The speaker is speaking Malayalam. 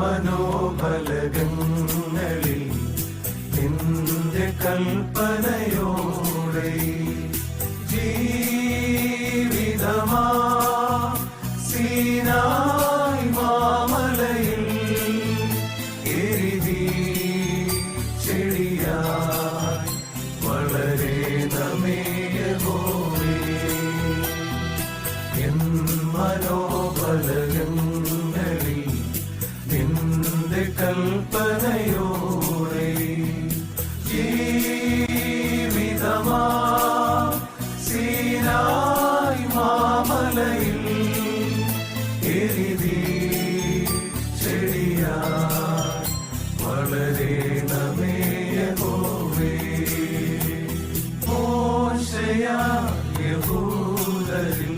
മനോബലകങ്ങളിൽ എന്റെ കൽപ്പനയോടെ ജീവിതമാ സീനായി മാമലയിൽ എരുതി ചെടിയായി വളരെ നമേയ ഹോരേ എൻ മനോ കൽപ്പനയോടെ ജീവിതമാ സീനായി മാമലയിൽ എരിതി ചെടിയാ വളരണമേയഹോവേ മോശയാ യഹൂദരിൽ